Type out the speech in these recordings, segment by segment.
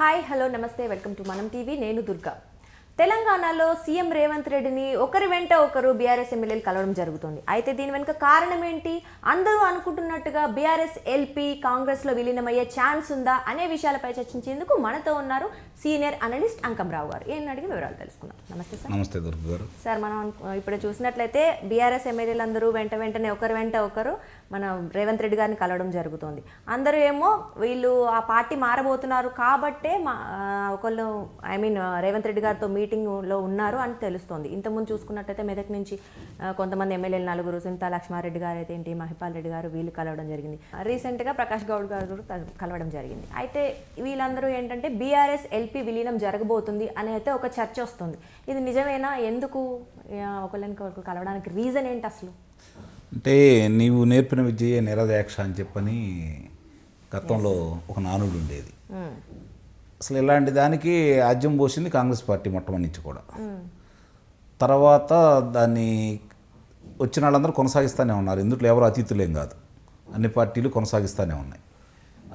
Hi hello నమస్తే welcome to Manam TV నేను దుర్గా. తెలంగాణలో సీఎం రేవంత్ రెడ్డిని ఒకరి వెంట ఒకరు బీఆర్ఎస్ ఎమ్మెల్యేలు కలవడం జరుగుతుంది. అయితే దీని వెనుక కారణం ఏంటి? అందరూ అనుకుంటున్నట్టుగా బీఆర్ఎస్ ఎల్పీ కాంగ్రెస్లో విలీనమయ్యే ఛాన్స్ ఉందా అనే విషయాలపై చర్చించేందుకు మనతో ఉన్నారు సీనియర్ అనలిస్ట్ అంకంరావు గారు. ఏం అడిగి వివరాలు తెలుసుకుందాం. నమస్తే సార్. నమస్తే గారు. సార్ మనం ఇప్పుడు చూసినట్లయితే బీఆర్ఎస్ ఎమ్మెల్యేలు అందరూ వెంట వెంటనే ఒకరు వెంట ఒకరు మన రేవంత్ రెడ్డి గారిని కలవడం జరుగుతుంది. అందరూ ఏమో వీళ్ళు ఆ పార్టీ మారబోతున్నారు కాబట్టే మా ఒకళ్ళు ఐ మీన్ రేవంత్ రెడ్డి గారితో మీటింగ్లో ఉన్నారు అని తెలుస్తోంది. ఇంతకుముందు చూసుకున్నట్టయితే మెదక్ నుంచి కొంతమంది ఎమ్మెల్యేలు నలుగురు సింతా లక్ష్మారెడ్డి గారు అయితే ఏంటి మహిపాల్ రెడ్డి గారు వీళ్ళు కలవడం జరిగింది. రీసెంట్గా ప్రకాష్ గౌడ్ గారు కలవడం జరిగింది. అయితే వీళ్ళందరూ ఏంటంటే బీఆర్ఎస్ ఎల్పీ విలీనం జరగబోతుంది అని అయితే ఒక చర్చ వస్తుంది. ఇది నిజమేనా? ఎందుకు? ఒకరు కలవడానికి రీజన్ ఏంటి అసలు? అంటే నీవు నేర్పిన విద్యే నిరదీక్ష అని చెప్పని గతంలో ఒక నానుడు ఉండేది. మ్మ్. అసలు ఇలాంటి దానికి ఆజ్యం పోసింది కాంగ్రెస్ పార్టీ మొట్టమొదటి నుంచి కూడా. తర్వాత దాన్ని వచ్చిన వాళ్ళందరూ కొనసాగిస్తూనే ఉన్నారు. ఇందులో ఎవరు అతిథులేం కాదు. అన్ని పార్టీలు కొనసాగిస్తూనే ఉన్నాయి.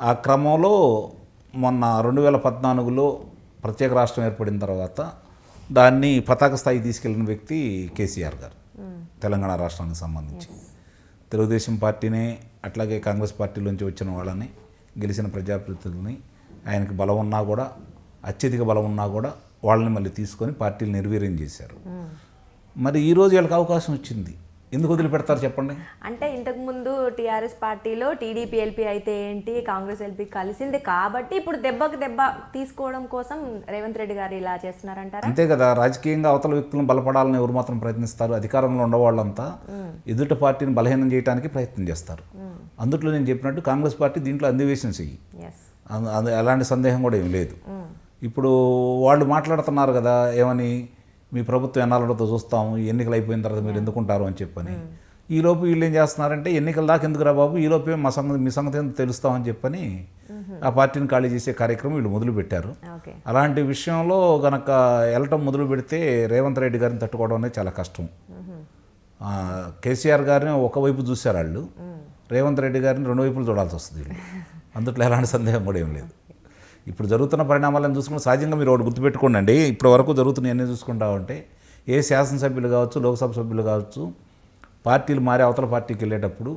ఆ క్రమంలో మొన్న రెండు వేల పద్నాలుగులో ప్రత్యేక రాష్ట్రం ఏర్పడిన తర్వాత దాన్ని పతాక స్థాయికి తీసుకెళ్ళిన వ్యక్తి కేసీఆర్ గారు. తెలంగాణ రాష్ట్రానికి సంబంధించి. తెలుగుదేశం పార్టీనే అట్లాగే కాంగ్రెస్ పార్టీలోంచి వచ్చిన వాళ్ళని గెలిచిన ప్రజాప్రతినిధుల్ని ఆయనకి బలం ఉన్నా కూడా అత్యధిక బలం ఉన్నా కూడా వాళ్ళని మళ్ళీ తీసుకొని పార్టీలు నిర్వీర్యం చేశారు. మరి ఈ రోజు వీళ్ళకి అవకాశం వచ్చింది. ఎందుకు వదిలిపెడతారు చెప్పండి? అంటే ఇంతకు ముందు టీఆర్ఎస్ పార్టీలో టీడీపీ ఎల్పీ అయితే ఏంటి కాంగ్రెస్ ఎల్పీ కలిసింది కాబట్టి ఇప్పుడు దెబ్బకి దెబ్బ తీసుకోవడం కోసం రేవంత్ రెడ్డి గారు ఇలా చేస్తున్నారంటారా? అంతే కదా రాజకీయంగా అవతల వ్యక్తులను బలపడాలని ఎవరు మాత్రం ప్రయత్నిస్తారు. అధికారంలో ఉండవాళ్ళంతా ఎదుటి పార్టీని బలహీనం చేయడానికి ప్రయత్నం చేస్తారు. అందుట్లో నేను చెప్పినట్టు కాంగ్రెస్ పార్టీ దీంట్లో అన్వేషణ చెయ్యి. అంద- ఎలాంటి సందేహం కూడా ఏం లేదు. ఇప్పుడు వాళ్ళు మాట్లాడుతున్నారు కదా ఏమని? మీ ప్రభుత్వం ఎన్నాళ్ళతో చూస్తాము ఈ ఎన్నికలు అయిపోయిన తర్వాత మీరు ఎందుకుంటారు అని చెప్పని. ఈ లోపు వీళ్ళు ఏం చేస్తున్నారంటే ఎన్నికల దాకా ఎందుకురా బాబు? ఈ లోపే మా సంగతి మీ సంగతి ఎందుకు తెలుస్తామని చెప్పని ఆ పార్టీని ఖాళీ చేసే కార్యక్రమం వీళ్ళు మొదలుపెట్టారు అలాంటి విషయంలో గనక వెళ్ళటం మొదలు పెడితే రేవంత్ రెడ్డి గారిని తట్టుకోవడం అనేది చాలా కష్టం. కేసీఆర్ గారిని ఒకవైపు చూశారు వాళ్ళు. రేవంత్ రెడ్డి గారిని రెండు వైపులు చూడాల్సి వస్తుంది వీళ్ళు. అందుట్లో ఎలాంటి సందేహం కూడా ఏం లేదు. ఇప్పుడు జరుగుతున్న పరిణామాలను చూసుకుంటే సహజంగా మీరు ఒకటి గుర్తుపెట్టుకోండి అండి ఇప్పటి వరకు జరుగుతున్నాయి అన్నీ చూసుకుంటా ఉంటే ఏ శాసనసభ్యులు కావచ్చు లోక్సభ సభ్యులు కావచ్చు పార్టీలు మారి అవతల పార్టీకి వెళ్ళేటప్పుడు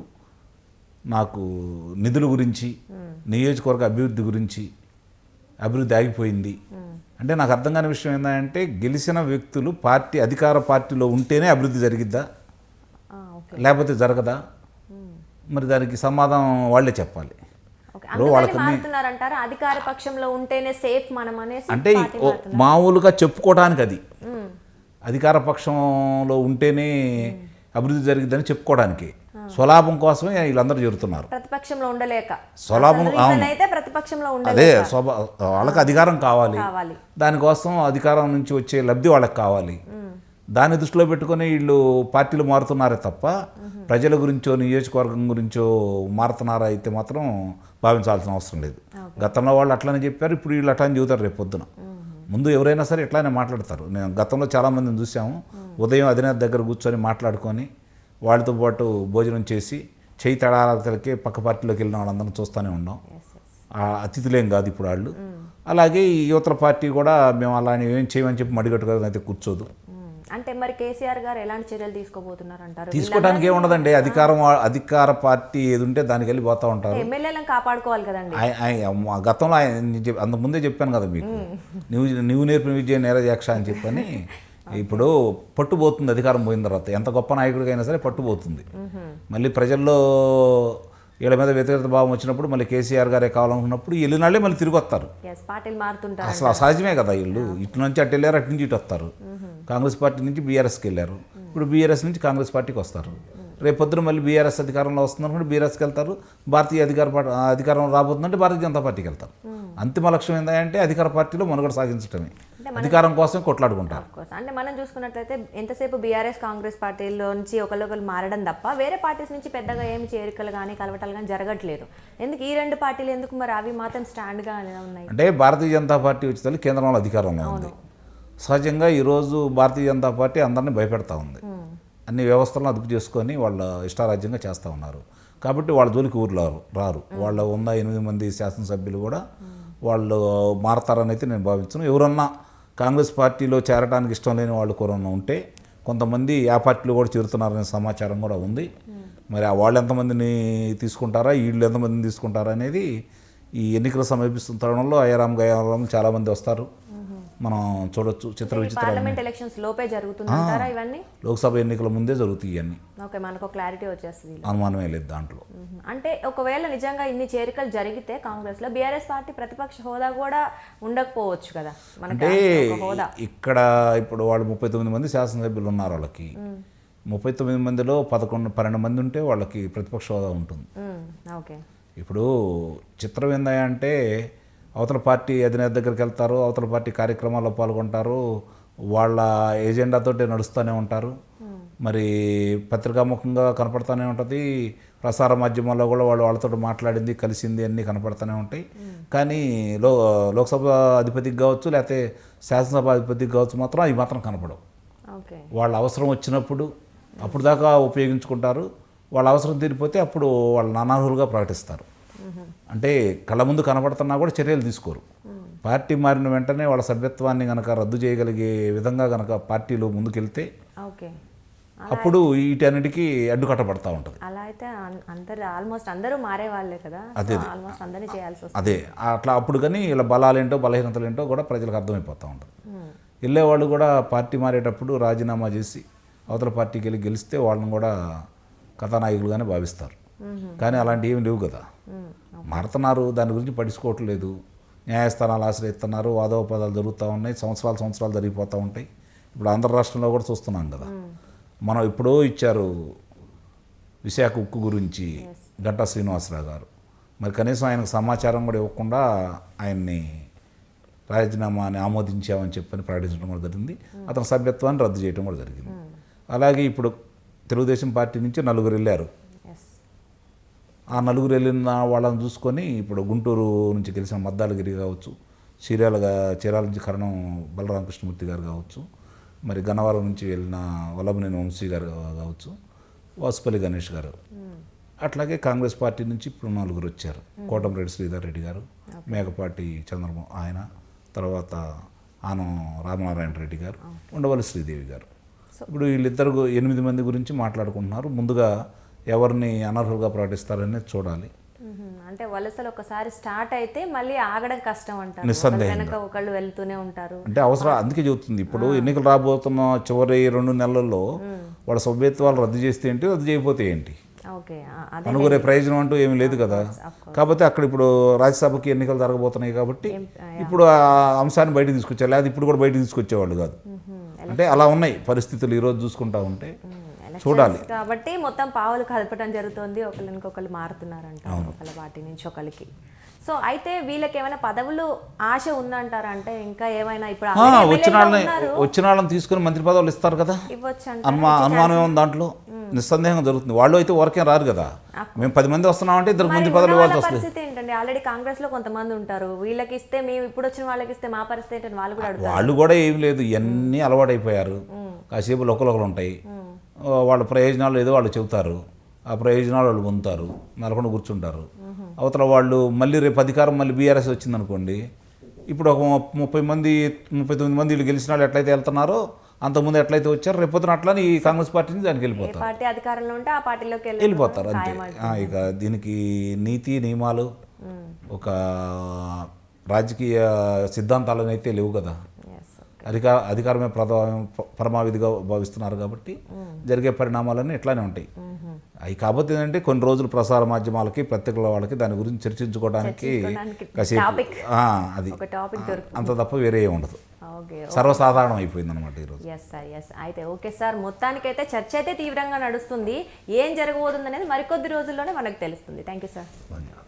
నాకు నిధుల గురించి నియోజకవర్గ అభివృద్ధి గురించి అభివృద్ధి ఆగిపోయింది. అంటే నాకు అర్థం కాని విషయం ఏంటంటే గెలిచిన వ్యక్తులు పార్టీ అధికార పార్టీలో ఉంటేనే అభివృద్ధి జరిగిద్దా? లేకపోతే జరగదా? మరి దానికి సమాధానం వాళ్ళే చెప్పాలి. మారుతున్నారంటారా? అధికార పక్షంలో ఉంటేనే సేఫ్ మనం అనేసి అంటే. మామూలుగా చెప్పుకోవడానికి అది. అధికార పక్షంలో ఉంటేనే అభివృద్ధి జరిగిద్దని చెప్పుకోవడానికి స్వలాభం కోసమే వీళ్ళందరూ జరుగుతున్నారు ప్రతిపక్షంలో ఉండలేక. స్వలాభం ప్రతిపక్షంలో అదే వాళ్ళకి అధికారం కావాలి. దానికోసం అధికారం నుంచి వచ్చే లబ్ధి వాళ్ళకి కావాలి. దాన్ని దృష్టిలో పెట్టుకొని వీళ్ళు పార్టీలు మారుతున్నారే తప్ప ప్రజల గురించో నియోజకవర్గం గురించో మారుతున్నారా అయితే మాత్రం భావించాల్సిన అవసరం లేదు. గతంలో వాళ్ళు అట్లనే చెప్పారు ఇప్పుడు వీళ్ళు అట్లా చెబుతారు రేపు పొద్దున. ముందు ఎవరైనా సరే ఇట్లానే మాట్లాడతారు. నేను గతంలో చాలామందిని చూసాము. ఉదయం అధినేత దగ్గర కూర్చొని మాట్లాడుకొని వాళ్ళతో పాటు భోజనం చేసి చేయి తడాలకి పక్క పార్టీలోకి వెళ్ళిన వాళ్ళందరం చూస్తూనే ఉన్నాం. అతిథులేం కాదు ఇప్పుడు వాళ్ళు. అలాగే ఈ యువతల పార్టీ కూడా మేము అలానే ఏం చేయమని చెప్పి మడిగట్టుగా అయితే కూర్చోదు. అంటే మరి కేసీఆర్ గారు ఎలాంటి చర్యలు తీసుకోబోతున్నారు అంటారు తీసుకోవడానికి ఏముండదండి. అధికారం అధికార పార్టీ ఏది ఉంటే దానికి వెళ్ళి పోతూ ఉంటారు. ఎమ్మెల్యేలను కాపాడుకోవాలి కదండి. గతంలో ఆయన చెప్- అంతకుముందే చెప్పాను కదా మీకు. నువ్వు నువ్వు నేర్పిన విద్య నేరజాక్ష అని చెప్పని ఇప్పుడు పట్టుపోతుంది అధికారం పోయిన తర్వాత. ఎంత గొప్ప నాయకుడికైనా సరే పట్టుపోతుంది మళ్ళీ ప్రజల్లో వీళ్ళ మీద వ్యతిరేకత భావం వచ్చినప్పుడు మళ్ళీ కేసీఆర్ గారే కావాలనుకున్నప్పుడు వెళ్ళినాళ్ళే మళ్ళీ తిరిగి వస్తారు. అసలు అసహజమే కదా వీళ్ళు ఇటు నుంచి అటు వెళ్ళారు అటు నుంచి ఇటు వస్తారు. కాంగ్రెస్ పార్టీ నుంచి బీఆర్ఎస్కి వెళ్ళారు. ఇప్పుడు బీఆర్ఎస్ నుంచి కాంగ్రెస్ పార్టీకి వస్తారు. రేపు పొద్దున మళ్ళీ బీఆర్ఎస్ అధికారంలో వస్తున్నారు బీఆర్ఎస్కి వెళ్తారు. భారతీయ అధికార పార్టీ అధికారం రాబోతుందంటే భారతీయ జనతా పార్టీకి వెళ్తారు. అంతిమ లక్ష్యం ఏంటంటే అధికార పార్టీలో మనుగడ సాగించడమే అధికారం కోసం కొట్లాడుకుంటారు. అంటే మనం చూసుకున్నట్లయితే ఎంతసేపు బీఆర్ఎస్ కాంగ్రెస్ పార్టీలోంచి ఒకరికొకరు మారడం తప్ప వేరే పార్టీస్ నుంచి పెద్దగా ఏమి చేరికలు కానీ కలవటాలు కానీ జరగట్లేదు. ఎందుకు ఈ రెండు పార్టీలు ఎందుకు మరి అవి మాత్రం స్టాండ్గా ఉన్నాయి? అంటే భారతీయ జనతా పార్టీ వచ్చేసరికి కేంద్రంలో అధికారంలో ఉంది. సహజంగా ఈరోజు భారతీయ జనతా పార్టీ అందరినీ భయపెడతా ఉంది. అన్ని వ్యవస్థలను అదుపు చేసుకొని వాళ్ళ ఇష్టారాజ్యంగా చేస్తూ ఉన్నారు. కాబట్టి వాళ్ళ జోలికి ఊరు రారు రారు. వాళ్ళ ఉన్న ఎనిమిది మంది శాసనసభ్యులు కూడా వాళ్ళు మారతారని అయితే నేను భావించను ఎవరన్నా కాంగ్రెస్ పార్టీలో చేరడానికి ఇష్టం లేని వాళ్ళు కూడా ఉంటే కొంతమంది ఆ పార్టీలో కూడా చేరుతున్నారనే సమాచారం కూడా ఉంది. మరి ఆ వాళ్ళు ఎంతమందిని తీసుకుంటారా వీళ్ళు ఎంతమందిని తీసుకుంటారా అనేది ఈ ఎన్నికలు సమీపిస్తున్న తరుణంలో అయ్యారాం గయారాం చాలామంది వస్తారు. మనం చూడొచ్చు చిత్ర పార్లమెంట్ ఎలక్షన్స్ లోపే జరుగుతుందంటారా ఇవన్నీ? లోక్సభ ఎన్నికల ముందే జరుగుతాయి ఇవన్నీ. ఓకే మనకు క్లారిటీ వచ్చేస్తుంది. అనుమానమే లేదు దాంట్లో. అంటే ఒకవేళ నిజంగా ఇన్ని చేరికలు జరిగితే కాంగ్రెస్లో బీఆర్ఎస్ పార్టీ ప్రతిపక్ష హోదా కూడా ఉండకపోవచ్చు కదా అంటే ఇక్కడ ఇప్పుడు వాళ్ళు ముప్పై తొమ్మిది మంది శాసనసభ్యులు ఉన్నారు వాళ్ళకి. ముప్పై తొమ్మిది మందిలో పదకొండు పన్నెండు మంది ఉంటే వాళ్ళకి ప్రతిపక్ష హోదా ఉంటుంది. ఓకే. ఇప్పుడు చిత్రం ఏందంటే అవతల పార్టీ అధినేత దగ్గరికి వెళ్తారు అవతల పార్టీ కార్యక్రమాల్లో పాల్గొంటారు వాళ్ళ ఎజెండాతోటి నడుస్తూనే ఉంటారు. మరి పత్రికాముఖంగా కనపడుతూనే ఉంటుంది ప్రసార మాధ్యమాల్లో కూడా వాళ్ళు వాళ్ళతో మాట్లాడింది కలిసింది అన్నీ కనపడుతూనే ఉంటాయి. కానీ లో లోక్సభ అధిపతికి కావచ్చు లేకపోతే శాసనసభ అధిపతికి కావచ్చు మాత్రం అవి మాత్రం కనపడవు. వాళ్ళ అవసరం వచ్చినప్పుడు అప్పుడు దాకా ఉపయోగించుకుంటారు వాళ్ళ అవసరం తీరిపోతే అప్పుడు వాళ్ళని అనర్హులుగా ప్రకటిస్తారు. అంటే కళ్ళ ముందు కనపడుతున్నా కూడా చర్యలు తీసుకోరు. పార్టీ మారిన వెంటనే వాళ్ళ సభ్యత్వాన్ని కనుక రద్దు చేయగలిగే విధంగా కనుక పార్టీలో ముందుకెళ్తే అప్పుడు వీటన్నిటికీ అడ్డుకట్టబడతా ఉంటుంది. అలా అయితే అందరు ఆల్మోస్ట్ అందరూ మారే వాళ్ళే కదా ఆల్మోస్ట్ అందరినీ చేయాల్సి వస్తుంది. అదే అట్లా అప్పుడు కానీ ఇలా బలాలేంటో బలహీనతలేంటో కూడా ప్రజలకు అర్థమైపోతూ ఉంటుంది. వెళ్ళేవాళ్ళు కూడా పార్టీ మారేటప్పుడు రాజీనామా చేసి అవతల పార్టీకి వెళ్ళి గెలిస్తే వాళ్ళని కూడా కథానాయకులుగానే భావిస్తారు. కానీ అలాంటివి ఏమి లేవు కదా. మారుతున్నారు దాని గురించి పట్టించుకోవట్లేదు. న్యాయస్థానాలు ఆశ్రయిస్తున్నారు వాదోపదాలు జరుగుతూ ఉన్నాయి సంవత్సరాలు సంవత్సరాలు జరిగిపోతూ ఉంటాయి. ఇప్పుడు ఆంధ్ర రాష్ట్రంలో కూడా చూస్తున్నాం కదా. మనం ఎప్పుడో ఇచ్చారు విశాఖ ఉక్కు గురించి గంటా శ్రీనివాసరావు గారు. మరి కనీసం ఆయనకు సమాచారం కూడా ఇవ్వకుండా ఆయన్ని రాజీనామాని ఆమోదించామని చెప్పని ప్రకటించడం కూడా జరిగింది. అతని సభ్యత్వాన్ని రద్దు చేయడం కూడా జరిగింది. అలాగే ఇప్పుడు తెలుగుదేశం పార్టీ నుంచి నలుగురు వెళ్ళారు. ఆ నలుగురు వెళ్ళిన వాళ్ళని చూసుకొని ఇప్పుడు గుంటూరు నుంచి గెలిచిన మద్దాలగిరి కావచ్చు చీరాలుగా చీరాల నుంచి కరణం బలరామకృష్ణమూర్తి గారు కావచ్చు మరి గన్నవరం నుంచి వెళ్ళిన వల్లభనేని వంశీ గారు కావచ్చు వాసుపల్లి గణేష్ గారు. అట్లాగే కాంగ్రెస్ పార్టీ నుంచి ఇప్పుడు నలుగురు వచ్చారు. కోటంరెడ్డి శ్రీధర్ రెడ్డి గారు మేకపాటి చంద్రబాబు ఆయన తర్వాత ఆనం రామనారాయణ రెడ్డి గారు ఉండవల్లి శ్రీదేవి గారు. ఇప్పుడు వీళ్ళిద్దరు ఎనిమిది మంది గురించి మాట్లాడుకుంటున్నారు. ముందుగా ఎవరిని అనర్హులుగా ప్రకటిస్తారనేది చూడాలి. అంటే వలసలు ఒకసారి స్టార్ట్ అయితే మళ్ళీ ఆగడం కష్టం అంటారు. ఒకళ్ళ నిస్సందేహంగా. ఒకళ్ళు వెళ్తూనే ఉంటారు. అంటే అవసరం అందుకే చెబుతుంది. ఇప్పుడు ఎన్నికలు రాబోతున్న చివరి రెండు నెలల్లో వాళ్ళ సభ్యత్వాలు రద్దు చేస్తే ఏంటి రద్దు చేయకపోతే ఏంటి? కనుగొనే ప్రయోజనం అంటూ ఏమీ లేదు కదా. కాకపోతే అక్కడ ఇప్పుడు రాజ్యసభకి ఎన్నికలు జరగబోతున్నాయి కాబట్టి ఇప్పుడు ఆ అంశాన్ని బయటకు తీసుకొచ్చారు. లేదా ఇప్పుడు కూడా బయటకు తీసుకొచ్చేవాళ్ళు కాదు. అంటే అలా ఉన్నాయి పరిస్థితులు. ఈరోజు చూసుకుంటా ఉంటే చూడాలి. కాబట్టి మొత్తం పావులు కదపడం జరుగుతుంది. ఒకళ్ళు ఇంకొకళ్ళు మారుతున్నారంట ఒకళ్ళ పార్టీ నుంచి ఒకరికి సో అయితే వీళ్ళకి ఏమైనా పదవులు ఆశ ఉందంటారా అంటే ఇంకా ఏమైనా ఇప్పుడు వచ్చిన వాళ్ళని వచ్చిన వాళ్ళని తీసుకుని మంత్రి పదవులు ఇస్తారు కదా? ఇవ్వచ్చు అనుమా అనుమానం ఏముంది దాంట్లో నిస్సందేహంగా జరుగుతుంది. వాళ్ళు అయితే ఊరికే రారు కదా? మేము పది మంది వస్తున్నామంటే ఇద్దరు మంది పదవులు ఇవ్వాల్సి వస్తుంది. ఏంటండి? ఆల్రెడీ కాంగ్రెస్లో కొంతమంది ఉంటారు. వీళ్ళకి ఇస్తే మేము ఇప్పుడు వచ్చిన వాళ్ళకి ఇస్తే మా పరిస్థితి ఏంటని వాళ్ళు కూడా వాళ్ళు కూడా ఏం లేదు. ఇవన్నీ అలవాటైపోయారు. కాసేపు లోకలొకలు ఉంటాయి. వాళ్ళ ప్రయోజనాలు ఏదో వాళ్ళు చెబుతారు. ఆ ప్రయోజనాలు వాళ్ళు పొందుతారు. నెలకొండ కూర్చుంటారు. అవతల వాళ్ళు మళ్ళీ రేపు అధికారం మళ్ళీ బీఆర్ఎస్ వచ్చిందనుకోండి ఇప్పుడు ఒక ముప్పై మంది ముప్పై తొమ్మిది మంది వీళ్ళు గెలిచిన వాళ్ళు ఎట్లయితే వెళ్తున్నారో అంతకుముందు ఎట్లయితే వచ్చారో రేపొద్దున అట్లని ఈ కాంగ్రెస్ పార్టీ నుంచి దానికి వెళ్ళిపోతారు. పార్టీ అధికారంలో ఉంటే ఆ పార్టీలోకి వెళ్ళి వెళ్ళిపోతారు అంతే. ఇక దీనికి నీతి నియమాలు ఒక రాజకీయ సిద్ధాంతాలను అయితే లేవు కదా. అధికార అధికారమే ప్రధా పరమావిధిగా భావిస్తున్నారు కాబట్టి జరిగే పరిణామాలన్నీ ఇట్లానే ఉంటాయి. అవి కాకపోతే ఏంటంటే కొన్ని రోజులు ప్రసార మాధ్యమాలకి పత్రికల వాళ్ళకి దాని గురించి చర్చించుకోవడానికి కాసేపు అది. అంత తప్ప వేరే ఉండదు. సర్వసాధారణం అయిపోయింది అనమాట ఈరోజు. ఎస్ సార్ ఎస్ అయితే ఓకే సార్ మొత్తానికైతే చర్చ అయితే తీవ్రంగా నడుస్తుంది. ఏం జరగబోతుంది అనేది మరికొద్ది రోజుల్లోనే మనకు తెలుస్తుంది. థ్యాంక్ యూ సార్ ధన్యవాదాలు.